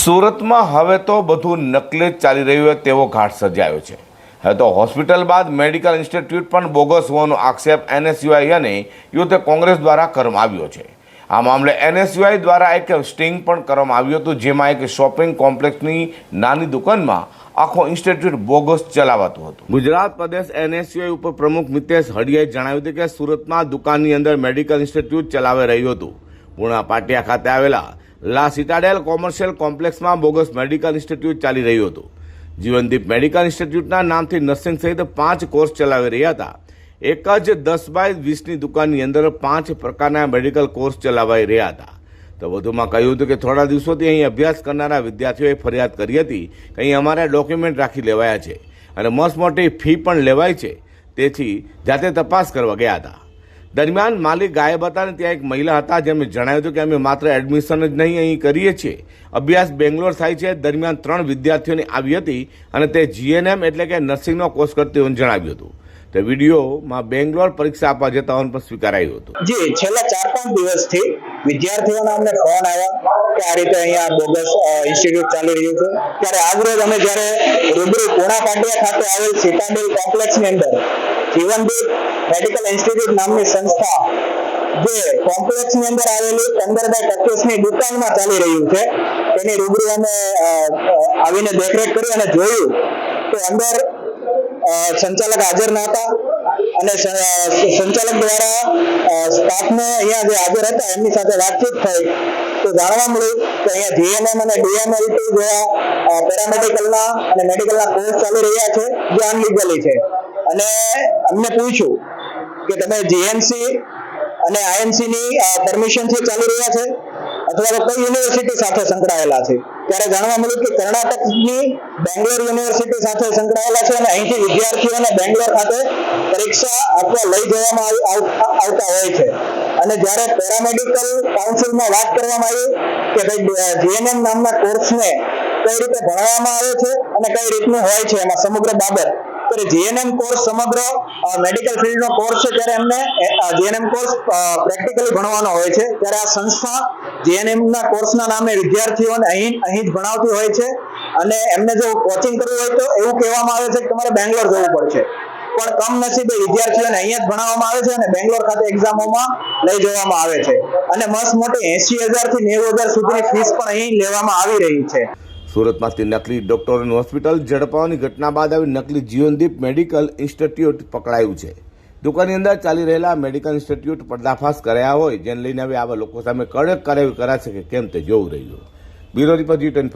સુરતમાં હવે તો બધું નકલી જ ચાલી રહ્યું હોય તેવો ઘાટ સર્જાયો છે. હવે તો હોસ્પિટલ બાદ મેડિકલ ઇન્સ્ટિટ્યૂટ પણ બોગસ હોવાનો આક્ષેપ એનએસયુઆઈ અને યુથ કોંગ્રેસ દ્વારા કરવામાં આવ્યો છે. આ મામલે એનએસયુઆઈ દ્વારા એક સ્ટિંગ પણ કરવામાં આવ્યું હતું, જેમાં એક શોપિંગ કોમ્પ્લેક્સની નાની દુકાનમાં આખો ઇન્સ્ટિટ્યૂટ બોગસ ચલાવાતું હતું. ગુજરાત પ્રદેશ એનએસયુઆઈ ઉપર પ્રમુખ મિતેશ હડિયાએ જણાવ્યું હતું કે સુરતમાં દુકાનની અંદર મેડિકલ ઇન્સ્ટિટ્યૂટ ચલાવી રહ્યું હતું. પૂર્ણા પાટિયા ખાતે આવેલા લા સિટાડેલ કોમર્શિયલ કોમ્પ્લેક્સમાં બોગસ મેડિકલ ઇન્સ્ટિટ્યૂટ ચાલી રહ્યું હતું. જીવનદીપ મેડિકલ ઇન્સ્ટિટ્યૂટના નામથી નર્સિંગ સહિત પાંચ કોર્સ ચલાવી રહ્યા હતા. એક જ દસ બાય વીસની દુકાનની અંદર પાંચ પ્રકારના મેડિકલ કોર્સ ચલાવાઈ રહ્યા હતા. તો વધુમાં કહ્યું હતું કે થોડા દિવસોથી અહીં અભ્યાસ કરનારા વિદ્યાર્થીઓએ ફરિયાદ કરી હતી કે અહીં અમારા ડોક્યુમેન્ટ રાખી લેવાયા છે અને મસ્ત મોટી ફી પણ લેવાય છે. તેથી જાતે તપાસ કરવા ગયા હતા. દરમિયાન માલિક ગાયબ હતા અને ત્યાં એક મહિલા હતા જેમણે જણાવ્યું હતું કે અમે માત્ર એડમિશન જ નહીં, અહીં કરીએ છીએ. અભ્યાસ બેંગ્લોર થાય છે, દરમિયાન ત્રણ વિદ્યાર્થીઓની આવી હતી અને તે જીએનએમ એટલે કે નર્સિંગનો કોર્સ કરતી હોવાનું જણાવ્યું હતું. તે વિડીયોમાં બેંગ્લોર પરીક્ષા આપવા જતા હોવાનું પણ સ્વીકારાયું હતું. જી, છેલ્લા ચાર પાંચ દિવસથી વિદ્યાર્થીઓના અમને ફોન આવ્યા કે આ રીતે અહીંયા બોગસ ઇન્સ્ટિટ્યૂટ ચાલી રહ્યું છે. ત્યારે આજરોજ અમે જ્યારે રૂબરૂ પૂણા પાટિયા ખાતે આવેલ સિટાડેલ કોમ્પ્લેક્સની અંદર જીવનદીપ મેડિકલ ઇન્સ્ટિટ્યૂટ નામની સંસ્થા જે કોમ્પ્લેક્સની અંદર આવેલી પંદર બાય પચીસની દુકાનમાં ચાલી રહ્યું છે. તેની રૂબરૂ અમે આવીને દેખરેખ કરી અને જોયું તો અંદર સંચાલક હાજર ના હતા અને સંચાલક દ્વારા સ્ટાફને અહીંયા જે હાજર હતા એમની સાથે વાતચીત થઈ. તો જાણવા મળ્યું કે અહીંયા જીએમએમ અને ડીએમએલટી જેવા પેરામેડિકલના અને મેડિકલના કોર્સ ચાલી રહ્યા છે, જે અનલીગલી છે. અને અમને પૂછ્યું કે તમે જીએનસી અને આઈએનસી ની પરમિશનથી ચાલી રહ્યા છે? અથવા તો કઈ યુનિવર્સિટી સાથે સંકળાયેલા છે? ત્યારે જાણવા મળ્યું કે કર્ણાટકની બેંગ્લોર યુનિવર્સિટી સાથે સંકળાયેલા છે અને અહીંથી વિદ્યાર્થીઓને બેંગ્લોર ખાતે પરીક્ષા આપવા લઈ જવામાં આવતા હોય છે. અને જ્યારે પેરામેડિકલ કાઉન્સિલમાં વાત કરવામાં આવી કે ભાઈ જીએનએમ નામના કોર્સને કઈ રીતે ભણવામાં આવે છે અને કઈ રીતનું હોય છે એમાં સમગ્ર બાબત ત્યારે જીએનએમ કોર્સ સમગ્ર મેડિકલ ફિલ્ડનો કોર્સ છે, ત્યારે એમને જીએનએમ કોર્સ પ્રેક્ટિકલી ભણવાનો હોય છે. ત્યારે આ સંસ્થા જીએનએમ ના કોર્સના નામે વિદ્યાર્થીઓને અહીં અહીં જ ભણાવતી હોય છે. અને એમને જો કોચિંગ કરવું હોય તો એવું કહેવામાં આવે છે કે તમારે બેંગ્લોર જવું પડશે. પણ કમનસીબે વિદ્યાર્થીઓને અહીંયા જ ભણાવવામાં આવે છે અને બેંગ્લોર ખાતે એક્ઝામોમાં લઈ જવામાં આવે છે. અને મસ્ત મોટી એસી હજારથી નેવું હજાર સુધીની ફીસ પણ અહીં લેવામાં આવી રહી છે. સુરતમાંથી નકલી ડોક્ટરોની હોસ્પિટલ ઝડપાવાની ઘટના બાદ આવી નકલી જીવનદીપ મેડિકલ ઇન્સ્ટિટ્યૂટ પકડાયું છે. દુકાનની અંદર ચાલી રહેલા મેડિકલ ઇન્સ્ટિટ્યૂટ પર્દાફાશ કર્યા હોય, જેને લઈને હવે આવા લોકો સામે કડક કાર્યવાહી કરાશે કે કેમ તે જોવું રહ્યું. બ્યુરો રિપોર્ટ જી ટેન